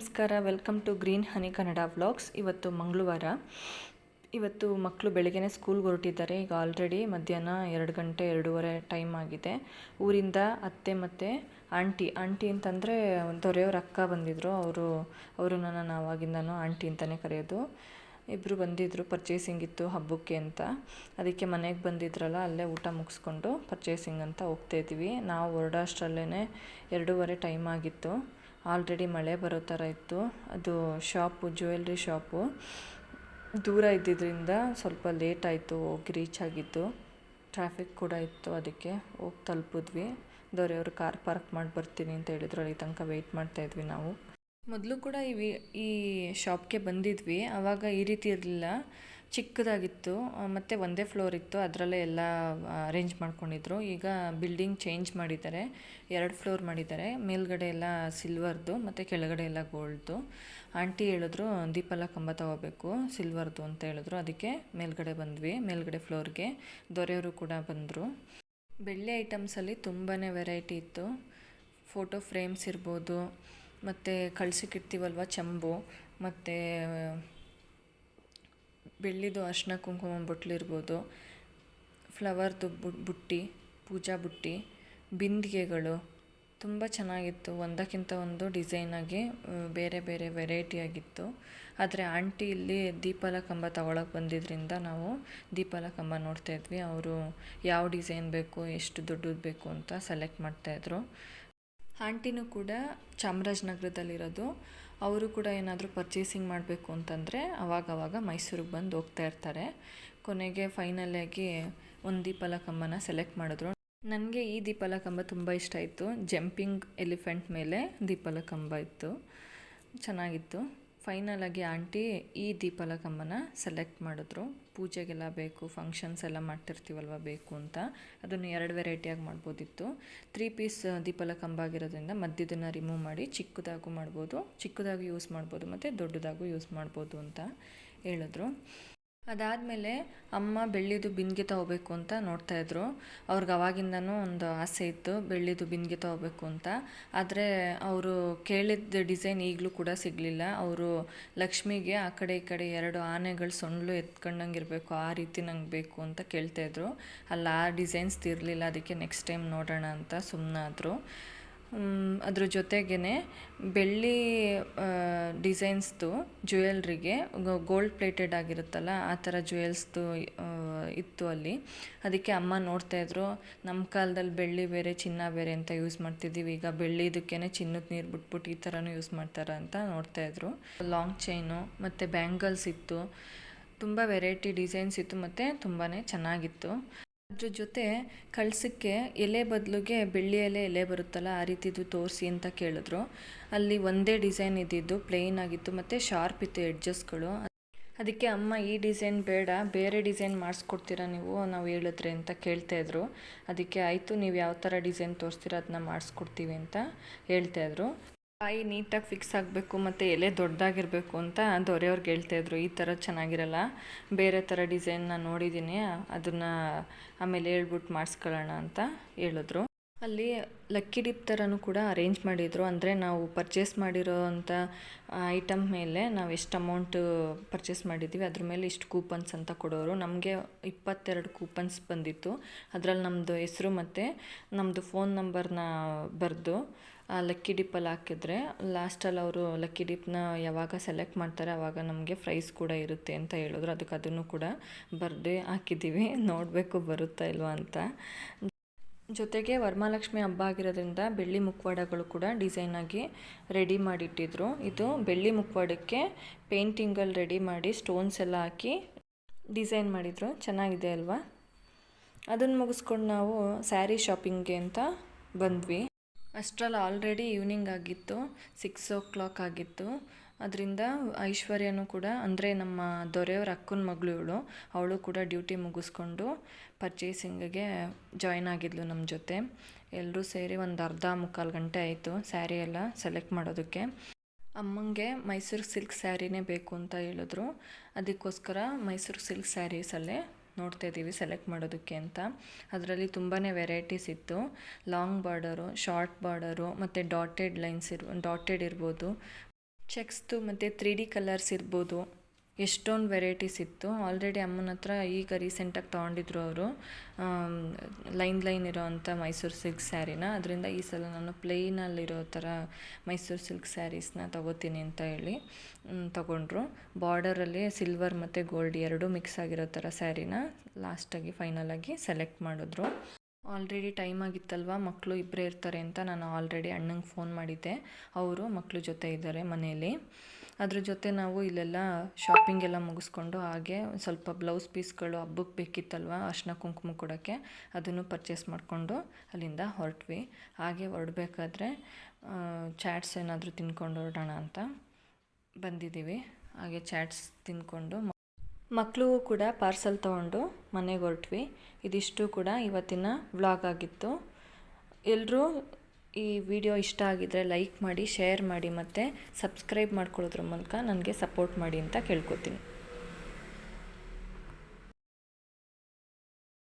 ನಮಸ್ಕಾರ welcome to Green Honey Kannada Vlogs ಇವತ್ತು ಮಂಗಳವಾರ. ಇವತ್ತು ಮಕ್ಕಳು ಬೆಳಗ್ಗೆನೇ ಸ್ಕೂಲ್ಗೆ ಹೊರಟಿದ್ದಾರೆ. ಈಗ ಆಲ್ರೆಡಿ ಮಧ್ಯಾಹ್ನ ಎರಡು ಗಂಟೆ ಎರಡೂವರೆ ಟೈಮ್ ಆಗಿದೆ. ಊರಿಂದ ಅತ್ತೆ ಮತ್ತು ಆಂಟಿ ಆಂಟಿ ಅಂತಂದರೆ ದೊರೆಯವ್ರ ಅಕ್ಕ ಬಂದಿದ್ದರು ಅವರು, ಅವರನ್ನು ನಾನು ಆಂಟಿ ಅಂತಲೇ ಕರೆಯೋದು. ಇಬ್ಬರು ಬಂದಿದ್ದರು ಪರ್ಚೇಸಿಂಗ್ ಇತ್ತು ಹಬ್ಬಕ್ಕೆ ಅಂತ. ಅದಕ್ಕೆ ಮನೆಗೆ ಬಂದಿದ್ರಲ್ಲ, ಅಲ್ಲೇ ಊಟ ಮುಗಿಸ್ಕೊಂಡು ಪರ್ಚೇಸಿಂಗ್ ಅಂತ ಹೋಗ್ತಾಯಿದ್ವಿ ನಾವು ಹೊರಡೋಷ್ಟರಲ್ಲೇ ಎರಡೂವರೆ ಟೈಮ್ ಆಗಿತ್ತು. ಆಲ್ರೆಡಿ ಮಳೆ ಬರೋ ಥರ ಇತ್ತು. ಅದು ಶಾಪು, ಜ್ಯುವೆಲ್ರಿ ಶಾಪು. ದೂರ ಇದ್ದಿದ್ದರಿಂದ ಸ್ವಲ್ಪ ಲೇಟ್ ಆಯಿತು, ಹೋಗಿ ರೀಚ್ ಆಗಿದ್ದು. ಟ್ರಾಫಿಕ್ ಕೂಡ ಇತ್ತು ಅದಕ್ಕೆ ಹೋಗಿ ತಲುಪಿದ್ವಿ. ದೊರೆಯವರು ಕಾರ್ ಪಾರ್ಕ್ ಮಾಡಿ ಬರ್ತೀನಿ ಅಂತ ಹೇಳಿದ್ರು. ಅಲ್ಲಿ ತನಕ ವೆಯ್ಟ್ ಮಾಡ್ತಾಯಿದ್ವಿ ನಾವು. ಮೊದಲು ಕೂಡ ಈ ಈ ಶಾಪ್ಗೆ ಬಂದಿದ್ವಿ. ಆವಾಗ ಈ ರೀತಿ ಇರಲಿಲ್ಲ. ಚಿಕ್ಕದಾಗಿತ್ತು ಮತ್ತು ಒಂದೇ ಫ್ಲೋರ್ ಇತ್ತು, ಅದರಲ್ಲೇ ಎಲ್ಲ ಅರೇಂಜ್ ಮಾಡ್ಕೊಂಡಿದ್ರು. ಈಗ ಬಿಲ್ಡಿಂಗ್ ಚೇಂಜ್ ಮಾಡಿದ್ದಾರೆ, ಎರಡು ಫ್ಲೋರ್ ಮಾಡಿದ್ದಾರೆ. ಮೇಲ್ಗಡೆ ಎಲ್ಲ ಸಿಲ್ವರ್ದು ಮತ್ತು ಕೆಳಗಡೆ ಎಲ್ಲ ಗೋಲ್ಡ್ದು ಆಂಟಿ ಹೇಳಿದ್ರು ದೀಪಲ ಕಂಬ ತಗೋಬೇಕು ಸಿಲ್ವರ್ದು ಅಂತ ಹೇಳಿದ್ರು. ಅದಕ್ಕೆ ಮೇಲ್ಗಡೆ ಬಂದ್ವಿ, ಮೇಲ್ಗಡೆ ಫ್ಲೋರ್ಗೆ ದೊರೆಯವರು ಕೂಡ ಬಂದರು. ಬೆಳ್ಳಿ ಐಟಮ್ಸಲ್ಲಿ ತುಂಬಾ ವೆರೈಟಿ ಇತ್ತು. ಫೋಟೋ ಫ್ರೇಮ್ಸ್ ಇರ್ಬೋದು, ಮತ್ತು ಕಳ್ಸಕ್ಕಿಡ್ತೀವಲ್ವ ಚಂಬು, ಮತ್ತು ಬೆಳ್ಳಿದು ಅರ್ಶಿನ ಕುಂಕುಮ ಬೊಟ್ಲಿರ್ಬೋದು ಫ್ಲವರ್ದು ಬುಟ್ಟಿ, ಪೂಜಾ ಬುಟ್ಟಿ, ಬಿಂದಿಗೆಗಳು. ತುಂಬ ಚೆನ್ನಾಗಿತ್ತು. ಒಂದಕ್ಕಿಂತ ಒಂದು ಡಿಸೈನಾಗಿ ಬೇರೆ ಬೇರೆ ವೆರೈಟಿಯಾಗಿತ್ತು ಆದರೆ ಆಂಟಿ ಇಲ್ಲಿ ದೀಪಾಲ ಕಂಬ ತಗೊಳಕ್ಕೆ ಬಂದಿದ್ದರಿಂದ ನಾವು ದೀಪಾಲ ಕಂಬ ನೋಡ್ತಾಯಿದ್ವಿ ಅವರು ಯಾವ ಡಿಸೈನ್ ಬೇಕು, ಎಷ್ಟು ದೊಡ್ಡದು ಬೇಕು ಅಂತ ಸೆಲೆಕ್ಟ್ ಮಾಡ್ತಾಯಿದ್ರು ಆಂಟಿನೂ ಕೂಡ ಚಾಮರಾಜನಗರದಲ್ಲಿರೋದು ಅವರು ಕೂಡ ಏನಾದರೂ ಪರ್ಚೇಸಿಂಗ್ ಮಾಡಬೇಕು ಅಂತಂದರೆ ಅವಾಗವಾಗ ಮೈಸೂರಿಗೆ ಬಂದು ಹೋಗ್ತಾ ಇರ್ತಾರೆ. ಕೊನೆಗೆ ಫೈನಲಾಗಿ ಒಂದು ದೀಪಲ ಕಂಬನ ಸೆಲೆಕ್ಟ್ ಮಾಡಿದ್ರು. ನನಗೆ ಈ ದೀಪಲ ಕಂಬ ತುಂಬ ಇಷ್ಟ ಆಯಿತು. ಜಂಪಿಂಗ್ ಎಲಿಫೆಂಟ್ ಮೇಲೆ ದೀಪಲ ಕಂಬ ಇತ್ತು. ಚೆನ್ನಾಗಿತ್ತು. ಫೈನಲ್ ಆಗಿ ಆಂಟಿ ಈ ದೀಪಲ ಕಂಬನ ಸೆಲೆಕ್ಟ್ ಮಾಡಿದ್ರು. ಪೂಜೆಗೆಲ್ಲ ಬೇಕು ಫಂಕ್ಷನ್ಸ್ ಎಲ್ಲ ಮಾಡ್ತಿರ್ತೀವಲ್ವ ಬೇಕು ಅಂತ. ಅದನ್ನು ಎರಡು ವೆರೈಟಿಯಾಗಿ ಮಾಡ್ಬೋದಿತ್ತು. ತ್ರೀ ಪೀಸ್ ದೀಪಲ ಕಂಬ ಆಗಿರೋದ್ರಿಂದ ಮಧ್ಯದನ್ನು ರಿಮೂವ್ ಮಾಡಿ ಚಿಕ್ಕದಾಗೂ ಮಾಡ್ಬೋದು, ಚಿಕ್ಕದಾಗೂ ಯೂಸ್ ಮಾಡ್ಬೋದು, ಮತ್ತು ದೊಡ್ಡದಾಗೂ ಯೂಸ್ ಮಾಡ್ಬೋದು ಅಂತ ಹೇಳಿದ್ರು. ಅದಾದಮೇಲೆ ಅಮ್ಮ ಬೆಳ್ಳಿದು ಬಿಂದಿಗೆ ತಗೋಬೇಕು ಅಂತ ನೋಡ್ತಾಯಿದ್ರು ಅವ್ರಿಗೆ ಅವಾಗಿಂದನೂ ಒಂದು ಆಸೆ ಇತ್ತು, ಬೆಳ್ಳಿದು ಬಿಂದಿಗೆ ತಗೋಬೇಕು ಅಂತ. ಆದರೆ ಅವರು ಕೇಳಿದ ಡಿಸೈನ್ ಈಗಲೂ ಕೂಡ ಸಿಗಲಿಲ್ಲ. ಅವರು ಲಕ್ಷ್ಮಿಗೆ ಆ ಕಡೆ ಈ ಕಡೆ ಎರಡು ಆನೆಗಳು ಸೊಂಡ್ಲು ಎತ್ಕೊಂಡಂಗೆ ಇರಬೇಕು ಆ ರೀತಿ ನಂಗೆ ಬೇಕು ಅಂತ ಕೇಳ್ತಾಯಿದ್ರು ಅಲ್ಲಿ, ಆ ಡಿಸೈನ್ಸ್ ತಿರಲಿಲ್ಲ, ಅದಕ್ಕೆ ನೆಕ್ಸ್ಟ್ ಟೈಮ್ ನೋಡೋಣ ಅಂತ ಸುಮ್ಮನಾದರು ಅದ್ರ ಜೊತೆಗೇ ಬೆಳ್ಳಿ ಡಿಸೈನ್ಸ್ದು ಜ್ಯುವೆಲ್ರಿಗೆ ಗೋಲ್ಡ್ ಪ್ಲೇಟೆಡ್ ಆಗಿರುತ್ತಲ್ಲ, ಆ ಥರ ಜ್ಯುವೆಲ್ಸ್ದು ಇತ್ತು ಅಲ್ಲಿ. ಅದಕ್ಕೆ ಅಮ್ಮ ನೋಡ್ತಾಯಿದ್ರು ನಮ್ಮ ಕಾಲದಲ್ಲಿ ಬೆಳ್ಳಿ ಬೇರೆ, ಚಿನ್ನ ಬೇರೆ ಅಂತ ಯೂಸ್ ಮಾಡ್ತಿದ್ದೀವಿ. ಈಗ ಬೆಳ್ಳಿ ಇದಕ್ಕೇ ಚಿನ್ನದ ನೀರು ಬಿಟ್ಬಿಟ್ಟು ಈ ಥರನೂ ಯೂಸ್ ಮಾಡ್ತಾರೆ ಅಂತ ನೋಡ್ತಾಯಿದ್ರು ಲಾಂಗ್ ಚೈನು ಮತ್ತು ಬ್ಯಾಂಗಲ್ಸ್ ಇತ್ತು. ತುಂಬ ವೆರೈಟಿ ಡಿಸೈನ್ಸ್ ಇತ್ತು, ಮತ್ತು ತುಂಬಾ ಚೆನ್ನಾಗಿತ್ತು. ಅದ್ರ ಜೊತೆ ಕಳ್ಸಕ್ಕೆ ಎಲೆ ಬದಲಿಗೆ ಬೆಳ್ಳಿ ಎಲೆ ಎಲೆ ಬರುತ್ತಲ್ಲ ಆ ರೀತಿದು ತೋರಿಸಿ ಅಂತ ಕೇಳಿದ್ರು. ಅಲ್ಲಿ ಒಂದೇ ಡಿಸೈನ್ ಇದ್ದಿದ್ದು ಪ್ಲೇನ್ ಆಗಿತ್ತು ಮತ್ತು ಶಾರ್ಪ್ ಇತ್ತು ಎಡ್ಜಸ್ಗಳು ಅದಕ್ಕೆ ಅಮ್ಮ, ಈ ಡಿಸೈನ್ ಬೇಡ, ಬೇರೆ ಡಿಸೈನ್ ಮಾಡಿಸ್ಕೊಡ್ತೀರಾ ನೀವು? ನಾವು ಹೇಳಿದ್ರೆ ಅಂತ ಕೇಳ್ತಾಯಿದ್ರು ಅದಕ್ಕೆ, ಆಯಿತು, ನೀವು ಯಾವ ಥರ ಡಿಸೈನ್ ತೋರಿಸ್ತೀರ ಅದನ್ನ ಮಾಡಿಸ್ಕೊಡ್ತೀವಿ ಅಂತ ಹೇಳ್ತಾಯಿದ್ರು ಕಾಯಿ ನೀಟಾಗಿ ಫಿಕ್ಸ್ ಆಗಬೇಕು ಮತ್ತು ಎಲೆ ದೊಡ್ಡದಾಗಿರಬೇಕು ಅಂತ ದೊರೆಯವ್ರಿಗೆ ಹೇಳ್ತಾಯಿದ್ರು ಈ ಥರ ಚೆನ್ನಾಗಿರಲ್ಲ. ಬೇರೆ ಥರ ಡಿಸೈನ್ ನಾನು ನೋಡಿದ್ದೀನಿ ಅದನ್ನು ಆಮೇಲೆ ಹೇಳ್ಬಿಟ್ಟು ಮಾಡಿಸ್ಕೊಳ್ಳೋಣ ಅಂತ ಹೇಳಿದ್ರು. ಅಲ್ಲಿ ಲಕ್ಕಿ ಡಿಪ್ ಥರನೂ ಕೂಡ ಅರೇಂಜ್ ಮಾಡಿದರು. ಅಂದರೆ ನಾವು ಪರ್ಚೇಸ್ ಮಾಡಿರೋ ಅಂಥ ಐಟಮ್ ಮೇಲೆ ನಾವು ಎಷ್ಟು ಅಮೌಂಟ್ ಪರ್ಚೇಸ್ ಮಾಡಿದ್ದೀವಿ ಅದ್ರ ಮೇಲೆ ಇಷ್ಟು ಕೂಪನ್ಸ್ ಅಂತ ಕೊಡೋರು. ನಮಗೆ ಇಪ್ಪತ್ತೆರಡು ಕೂಪನ್ಸ್ ಬಂದಿತ್ತು. ಅದರಲ್ಲಿ ನಮ್ಮದು ಹೆಸರು ಮತ್ತು ನಮ್ಮದು ಫೋನ್ ನಂಬರ್ನ ಬರೆದು, ಆ ಲಕ್ಕಿ ಡಿಪ್ಪಲ್ಲಿ ಹಾಕಿದ್ರೆ ಲಾಸ್ಟಲ್ಲಿ ಅವರು ಲಕ್ಕಿ ಡಿಪ್ನ ಯಾವಾಗ ಸೆಲೆಕ್ಟ್ ಮಾಡ್ತಾರೆ ಆವಾಗ ನಮಗೆ ಪ್ರೈಸ್ ಕೂಡ ಇರುತ್ತೆ ಅಂತ ಹೇಳಿದ್ರು. ಅದಕ್ಕೆ ಅದನ್ನು ಕೂಡ ಬರ್ದೇ ಹಾಕಿದ್ದೀವಿ ನೋಡಬೇಕು ಬರುತ್ತಾ ಇಲ್ವಾ ಅಂತ. ಜೊತೆಗೆ ವರಮಹಾಲಕ್ಷ್ಮಿ ಹಬ್ಬ ಆಗಿರೋದ್ರಿಂದ ಬೆಳ್ಳಿ ಮುಖವಾಡಗಳು ಕೂಡ ಡಿಸೈನಾಗಿ ರೆಡಿ ಮಾಡಿಟ್ಟಿದ್ರು. ಇದು ಬೆಳ್ಳಿ ಮುಖವಾಡಕ್ಕೆ ಪೇಂಟಿಂಗಲ್ಲಿ ರೆಡಿ ಮಾಡಿ ಸ್ಟೋನ್ಸ್ ಎಲ್ಲ ಹಾಕಿ ಡಿಸೈನ್ ಮಾಡಿದರು. ಚೆನ್ನಾಗಿದೆ ಅಲ್ವಾ? ಅದನ್ನು ಮುಗಿಸ್ಕೊಂಡು ನಾವು ಸ್ಯಾರಿ ಶಾಪಿಂಗ್ಗೆ ಅಂತ ಬಂದ್ವಿ. ಅಷ್ಟರಲ್ಲಿ ಆಲ್ರೆಡಿ ಈವ್ನಿಂಗ್ ಆಗಿತ್ತು. ಸಿಕ್ಸ್ ಓ ಕ್ಲಾಕ್ ಆಗಿತ್ತು. ಅದರಿಂದ ಐಶ್ವರ್ಯನೂ ಕೂಡ, ಅಂದರೆ ನಮ್ಮ ದೊರೆಯವ್ರ ಅಕ್ಕನ ಮಗಳು ಇವಳು, ಅವಳು ಕೂಡ ಡ್ಯೂಟಿ ಮುಗಿಸ್ಕೊಂಡು ಪರ್ಚೇಸಿಂಗಿಗೆ ಜಾಯ್ನ್ ಆಗಿದ್ಲು ನಮ್ಮ ಜೊತೆ. ಎಲ್ಲರೂ ಸೇರಿ ಒಂದು ಅರ್ಧ ಮುಕ್ಕಾಲು ಗಂಟೆ ಆಯಿತು ಸ್ಯಾರಿ ಎಲ್ಲ ಸೆಲೆಕ್ಟ್ ಮಾಡೋದಕ್ಕೆ. ಅಮ್ಮಂಗೆ ಮೈಸೂರು ಸಿಲ್ಕ್ ಸ್ಯಾರಿನೇ ಬೇಕು ಅಂತ ಹೇಳಿದ್ರು. ಅದಕ್ಕೋಸ್ಕರ ಮೈಸೂರು ಸಿಲ್ಕ್ ಸ್ಯಾರೀಸಲ್ಲೇ ನೋಡ್ತಾ ಇದ್ದೀವಿ ಸೆಲೆಕ್ಟ್ ಮಾಡೋದಕ್ಕೆ ಅಂತ. ಅದರಲ್ಲಿ ತುಂಬಾ ವೆರೈಟೀಸ್ ಇತ್ತು. ಲಾಂಗ್ ಬಾರ್ಡರು ಶಾರ್ಟ್ ಬಾರ್ಡರು ಮತ್ತು ಡಾಟೆಡ್ ಲೈನ್ಸ್ ಇರ್ ಡಾಟೆಡ್ ಇರ್ಬೋದು. ಚೆಕ್ಸ್ದು ಮತ್ತು ತ್ರೀ ಡಿ ಕಲರ್ಸ್ ಇರ್ಬೋದು. ಎಷ್ಟೊಂದು ವೆರೈಟೀಸ್ ಇತ್ತು. ಆಲ್ರೆಡಿ ಅಮ್ಮನ ಹತ್ರ ಈಗ ರೀಸೆಂಟಾಗಿ ತೊಗೊಂಡಿದ್ರು ಅವರು. ಲೈನ್ ಲೈನ್ ಇರೋವಂಥ ಮೈಸೂರು ಸಿಲ್ಕ್ ಸ್ಯಾರಿನ. ಅದರಿಂದ ಈ ಸಲ ನಾನು ಪ್ಲೇನಲ್ಲಿರೋ ಥರ ಮೈಸೂರು ಸಿಲ್ಕ್ ಸ್ಯಾರೀಸ್ನ ತೊಗೋತೀನಿ ಅಂತ ಹೇಳಿ ತಗೊಂಡ್ರು. ಬಾರ್ಡರಲ್ಲಿ ಸಿಲ್ವರ್ ಮತ್ತು ಗೋಲ್ಡ್ ಎರಡೂ ಮಿಕ್ಸ್ ಆಗಿರೋ ಥರ ಸ್ಯಾರಿನ ಲಾಸ್ಟಾಗಿ ಫೈನಲಾಗಿ ಸೆಲೆಕ್ಟ್ ಮಾಡಿದ್ರು. ಆಲ್ರೆಡಿ ಟೈಮ್ ಆಗಿತ್ತಲ್ವ? ಮಕ್ಕಳು ಇಬ್ಬರೇ ಇರ್ತಾರೆ ಅಂತ ನಾನು ಆಲ್ರೆಡಿ ಅಣ್ಣಂಗೆ ಫೋನ್ ಮಾಡಿದ್ದೆ. ಅವರು ಮಕ್ಕಳು ಜೊತೆ ಇದ್ದಾರೆ ಮನೆಯಲ್ಲಿ. ಅದ್ರ ಜೊತೆ ನಾವು ಇಲ್ಲೆಲ್ಲ ಶಾಪಿಂಗ್ ಎಲ್ಲ ಮುಗಿಸ್ಕೊಂಡು ಹಾಗೆ ಸ್ವಲ್ಪ ಬ್ಲೌಸ್ ಪೀಸ್ಗಳು ಹಬ್ಬಕ್ಕೆ ಬೇಕಿತ್ತಲ್ವ? ಅರ್ಶಿನ ಕುಂಕುಮ ಕೊಡೋಕ್ಕೆ ಅದನ್ನು ಪರ್ಚೇಸ್ ಮಾಡಿಕೊಂಡು ಅಲ್ಲಿಂದ ಹೊರಟ್ವಿ. ಹಾಗೆ ಹೊರಡ್ಬೇಕಾದ್ರೆ ಚಾಟ್ಸ್ ಏನಾದರೂ ತಿನ್ಕೊಂಡು ಹೊರಡೋಣ ಅಂತ ಬಂದಿದ್ದೀವಿ. ಹಾಗೆ ಚಾಟ್ಸ್ ತಿಂದ್ಕೊಂಡು ಮಕ್ಕಳಿಗೂ ಕೂಡ ಪಾರ್ಸೆಲ್ ತೊಗೊಂಡು ಮನೆಗೆ ಹೊರಟ್ವಿ. ಇದಿಷ್ಟು ಕೂಡ ಇವತ್ತಿನ ವ್ಲಾಗ್ ಆಗಿತ್ತು. ಎಲ್ಲರೂ ಈ ವಿಡಿಯೋ ಇಷ್ಟ ಆಗಿದ್ದರೆ ಲೈಕ್ ಮಾಡಿ, ಶೇರ್ ಮಾಡಿ ಮತ್ತು ಸಬ್ಸ್ಕ್ರೈಬ್ ಮಾಡ್ಕೊಳ್ಳೋದ್ರ ಮೂಲಕ ನನಗೆ ಸಪೋರ್ಟ್ ಮಾಡಿ ಅಂತ ಕೇಳ್ಕೊತೀನಿ.